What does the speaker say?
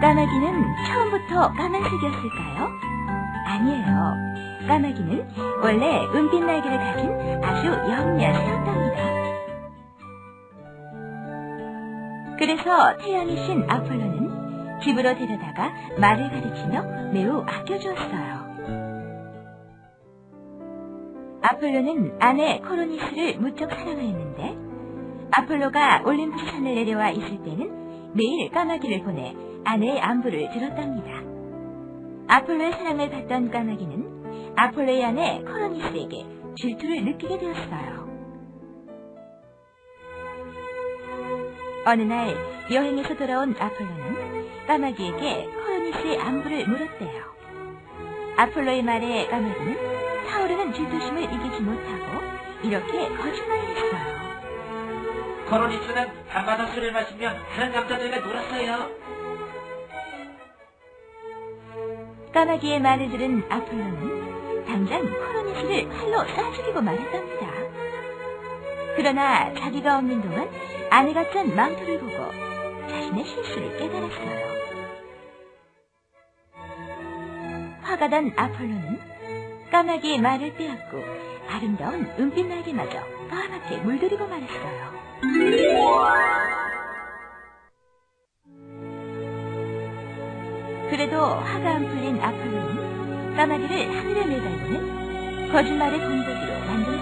까마귀는 처음부터 까만색이었을까요? 아니에요. 까마귀는 원래 은빛 날개를 가진 아주 영리한 새였답니다. 그래서 태양이신 아폴로는 집으로 데려다가 말을 가르치며 매우 아껴주었어요. 아폴로는 아내 코로니스를 무척 사랑하였는데 아폴로가 올림푸스 산을 내려와 있을 때는 매일 까마귀를 보내 아내의 안부를 들었답니다. 아폴로의 사랑을 받던 까마귀는 아폴로의 아내 코로니스에게 질투를 느끼게 되었어요. 어느 날 여행에서 돌아온 아폴로는 까마귀에게 코로니스의 안부를 물었대요. 아폴로의 말에 까마귀는 타오르는 질투심을 이기지 못하고 이렇게 거짓말을 했어요. 코로니스는 밤마다 술을 마시며 다른 남자들과 놀았어요. 까마귀의 말을 들은 아폴로는 당장 코로니스를 칼로 쏴 죽이고 말았답니다. 그러나 자기가 없는 동안 아내가 짠 망토를 보고 자신의 실수를 깨달았어요. 화가 난 아폴로는 까마귀의 말을 빼앗고 아름다운 은빛 날개마저 까맣게 물들이고 말았어요. 그래도 화가 안 풀린 아폴로는 까마귀를 하늘에 매달고는 거짓말의 공덕이로 만들었답니다.